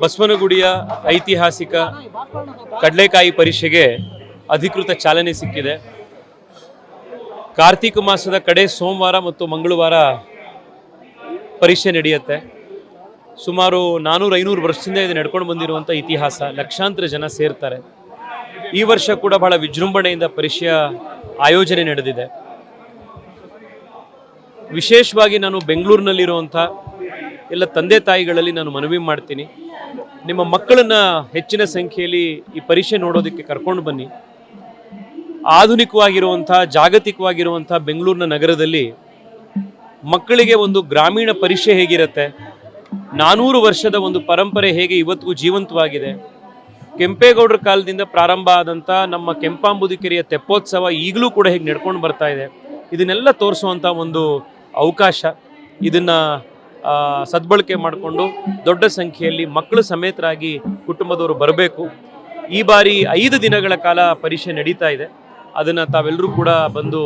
ಬಸವನಗುಡಿಯ ಐತಿಹಾಸಿಕ ಕಡಲೆಕಾಯಿ ಪರೀಕ್ಷೆಗೆ ಅಧಿಕೃತ ಚಾಲನೆ ಸಿಕ್ಕಿದೆ. ಕಾರ್ತಿಕ ಮಾಸದ ಕಡೆ ಸೋಮವಾರ ಮತ್ತು ಮಂಗಳವಾರ ಪರೀಕ್ಷೆ ನಡೆಯುತ್ತೆ. ಸುಮಾರು ನಾನೂರು ಐನೂರು ವರ್ಷದಿಂದ ಇದು ನಡ್ಕೊಂಡು ಬಂದಿರುವಂಥ ಇತಿಹಾಸ. ಲಕ್ಷಾಂತರ ಜನ ಸೇರ್ತಾರೆ. ಈ ವರ್ಷ ಕೂಡ ಬಹಳ ವಿಜೃಂಭಣೆಯಿಂದ ಪರೀಕ್ಷೆಯ ಆಯೋಜನೆ ನಡೆದಿದೆ. ವಿಶೇಷವಾಗಿ ನಾನು ಬೆಂಗಳೂರಿನಲ್ಲಿರುವಂಥ ಎಲ್ಲ ತಂದೆ ತಾಯಿಗಳಲ್ಲಿ ನಾನು ಮನವಿ ಮಾಡ್ತೀನಿ. ನಿಮ್ಮ ಮಕ್ಕಳನ್ನ ಹೆಚ್ಚಿನ ಸಂಖ್ಯೆಯಲ್ಲಿ ಈ ಪರೀಕ್ಷೆ ನೋಡೋದಕ್ಕೆ ಕರ್ಕೊಂಡು ಬನ್ನಿ. ಆಧುನಿಕವಾಗಿರುವಂಥ, ಜಾಗತಿಕವಾಗಿರುವಂಥ ಬೆಂಗಳೂರಿನ ನಗರದಲ್ಲಿ ಮಕ್ಕಳಿಗೆ ಒಂದು ಗ್ರಾಮೀಣ ಪರೀಕ್ಷೆ ಹೇಗಿರುತ್ತೆ? ನಾನೂರು ವರ್ಷದ ಒಂದು ಪರಂಪರೆ ಹೇಗೆ ಇವತ್ತಿಗೂ ಜೀವಂತವಾಗಿದೆ? ಕೆಂಪೇಗೌಡರ ಕಾಲದಿಂದ ಪ್ರಾರಂಭ ಆದಂಥ ನಮ್ಮ ಕೆಂಪಾಂಬುದಿಕೆರೆಯ ತೆಪ್ಪೋತ್ಸವ ಈಗಲೂ ಕೂಡ ಹೇಗೆ ನಡ್ಕೊಂಡು ಬರ್ತಾ ಇದೆ? ಇದನ್ನೆಲ್ಲ ತೋರಿಸುವಂಥ ಒಂದು ಅವಕಾಶ. ಇದನ್ನು ಸದ್ಬಳಕೆ ಮಾಡಿಕೊಂಡು ದೊಡ್ಡ ಸಂಖ್ಯೆಯಲ್ಲಿ ಮಕ್ಕಳು ಸಮೇತರಾಗಿ ಕುಟುಂಬದವರು ಬರಬೇಕು. ಈ ಬಾರಿ ಐದು ದಿನಗಳ ಕಾಲ ಪರೀಕ್ಷೆ ನಡೀತಾ ಇದೆ. ಅದನ್ನು ತಾವೆಲ್ಲರೂ ಕೂಡ ಬಂದು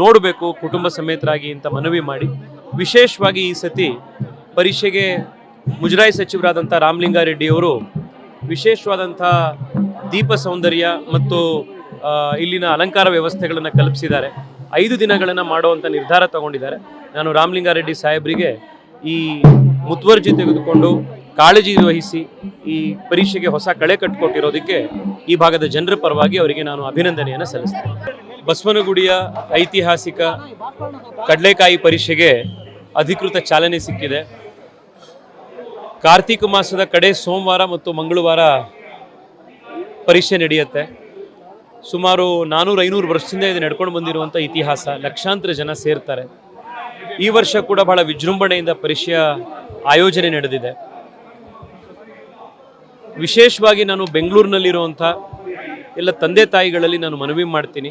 ನೋಡಬೇಕು, ಕುಟುಂಬ ಸಮೇತರಾಗಿ ಅಂತ ಮನವಿ ಮಾಡಿ. ವಿಶೇಷವಾಗಿ ಈ ಸತಿ ಪರೀಕ್ಷೆಗೆ ಮುಜರಾಯಿ ಸಚಿವರಾದಂಥ ರಾಮಲಿಂಗಾರೆಡ್ಡಿಯವರು ವಿಶೇಷವಾದಂಥ ದೀಪ ಸೌಂದರ್ಯ ಮತ್ತು ಇಲ್ಲಿನ ಅಲಂಕಾರ ವ್ಯವಸ್ಥೆಗಳನ್ನು ಕಲ್ಪಿಸಿದ್ದಾರೆ. ಐದು ದಿನಗಳನ್ನು ಮಾಡುವಂಥ ನಿರ್ಧಾರ ತಗೊಂಡಿದ್ದಾರೆ. ನಾನು ರಾಮಲಿಂಗಾರೆಡ್ಡಿ ಸಾಹೇಬರಿಗೆ ಈ ಮುತುವರ್ಜಿ ತೆಗೆದುಕೊಂಡು ಕಾಳಜಿ ವಹಿಸಿ ಈ ಪರೀಕ್ಷೆಗೆ ಹೊಸ ಕಳೆ ಕಟ್ಟಿಕೊಟ್ಟಿರೋದಕ್ಕೆ ಈ ಭಾಗದ ಜನರ ಪರವಾಗಿ ಅವರಿಗೆ ನಾನು ಅಭಿನಂದನೆಯನ್ನು ಸಲ್ಲಿಸ್ತೇನೆ. ಬಸವನಗುಡಿಯ ಐತಿಹಾಸಿಕ ಕಡಲೆಕಾಯಿ ಪರೀಕ್ಷೆಗೆ ಅಧಿಕೃತ ಚಾಲನೆ ಸಿಕ್ಕಿದೆ. ಕಾರ್ತಿಕ ಮಾಸದ ಕಡೆ ಸೋಮವಾರ ಮತ್ತು ಮಂಗಳವಾರ ಪರೀಕ್ಷೆ ನಡೆಯುತ್ತೆ. ಸುಮಾರು ನಾನೂರು ಐನೂರು ವರ್ಷದಿಂದ ಇದು ನಡ್ಕೊಂಡು ಬಂದಿರುವಂಥ ಇತಿಹಾಸ. ಲಕ್ಷಾಂತರ ಜನ ಸೇರ್ತಾರೆ. ಈ ವರ್ಷ ಕೂಡ ಬಹಳ ವಿಜೃಂಭಣೆಯಿಂದ ಪರಿಷೆಯ ಆಯೋಜನೆ ನಡೆದಿದೆ. ವಿಶೇಷವಾಗಿ ನಾನು ಬೆಂಗಳೂರಿನಲ್ಲಿರುವಂಥ ಎಲ್ಲ ತಂದೆ ತಾಯಿಗಳಲ್ಲಿ ನಾನು ಮನವಿ ಮಾಡ್ತೀನಿ.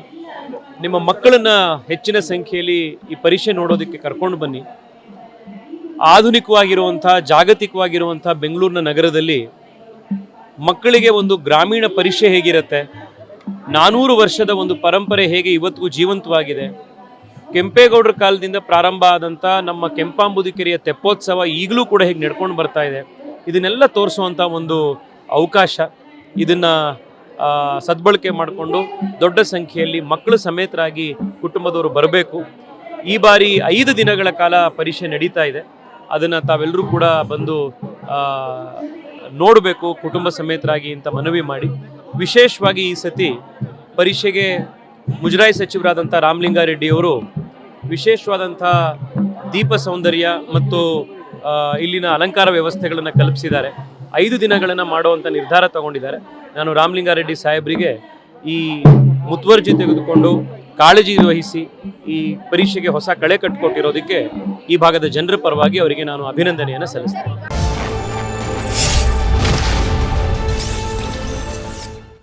ನಿಮ್ಮ ಮಕ್ಕಳನ್ನು ಹೆಚ್ಚಿನ ಸಂಖ್ಯೆಯಲ್ಲಿ ಈ ಪರೀಕ್ಷೆ ನೋಡೋದಕ್ಕೆ ಕರ್ಕೊಂಡು ಬನ್ನಿ. ಆಧುನಿಕವಾಗಿರುವಂಥ ಜಾಗತಿಕವಾಗಿರುವಂಥ ಬೆಂಗಳೂರಿನ ನಗರದಲ್ಲಿ ಮಕ್ಕಳಿಗೆ ಒಂದು ಗ್ರಾಮೀಣ ಪರೀಕ್ಷೆ ಹೇಗಿರುತ್ತೆ? ನಾನೂರು ವರ್ಷದ ಒಂದು ಪರಂಪರೆ ಹೇಗೆ ಇವತ್ತಿಗೂ ಜೀವಂತವಾಗಿದೆ? ಕೆಂಪೇಗೌಡರ ಕಾಲದಿಂದ ಪ್ರಾರಂಭ ಆದಂಥ ನಮ್ಮ ಕೆಂಪಾಂಬುದಿ ಕೆರೆಯ ತೆಪ್ಪೋತ್ಸವ ಈಗಲೂ ಕೂಡ ಹೇಗೆ ನಡ್ಕೊಂಡು ಬರ್ತಾ ಇದೆ, ಇದನ್ನೆಲ್ಲ ತೋರಿಸುವಂಥ ಒಂದು ಅವಕಾಶ. ಇದನ್ನು ಸದ್ಬಳಕೆ ಮಾಡಿಕೊಂಡು ದೊಡ್ಡ ಸಂಖ್ಯೆಯಲ್ಲಿ ಮಕ್ಕಳು ಸಮೇತರಾಗಿ ಕುಟುಂಬದವರು ಬರಬೇಕು. ಈ ಬಾರಿ ಐದು ದಿನಗಳ ಕಾಲ ಪರೀಕ್ಷೆ ನಡೀತಾ ಇದೆ. ಅದನ್ನು ತಾವೆಲ್ಲರೂ ಕೂಡ ಬಂದು ನೋಡಬೇಕು, ಕುಟುಂಬ ಸಮೇತರಾಗಿ ಅಂತ ಮನವಿ ಮಾಡಿ. ವಿಶೇಷವಾಗಿ ಈ ಸತಿ ಪರೀಕ್ಷೆಗೆ ಮುಜರಾಯಿ ಸಚಿವರಾದಂಥ ರಾಮಲಿಂಗಾರೆಡ್ಡಿಯವರು ವಿಶೇಷವಾದಂಥ ದೀಪ ಸೌಂದರ್ಯ ಮತ್ತು ಇಲ್ಲಿನ ಅಲಂಕಾರ ವ್ಯವಸ್ಥೆಗಳನ್ನು ಕಲ್ಪಿಸಿದ್ದಾರೆ. ಐದು ದಿನಗಳನ್ನು ಮಾಡುವಂಥ ನಿರ್ಧಾರ ತಗೊಂಡಿದ್ದಾರೆ. ನಾನು ರಾಮಲಿಂಗಾರೆಡ್ಡಿ ಸಾಹೇಬರಿಗೆ ಈ ಮುತುವರ್ಜಿ ತೆಗೆದುಕೊಂಡು ಕಾಳಜಿ ವಹಿಸಿ ಈ ಪರೀಕ್ಷೆಗೆ ಹೊಸ ಕಳೆ ಕಟ್ಟಿಕೊಟ್ಟಿರೋದಕ್ಕೆ ಈ ಭಾಗದ ಜನರ ಪರವಾಗಿ ಅವರಿಗೆ ನಾನು ಅಭಿನಂದನೆಯನ್ನು ಸಲ್ಲಿಸ್ತೇನೆ.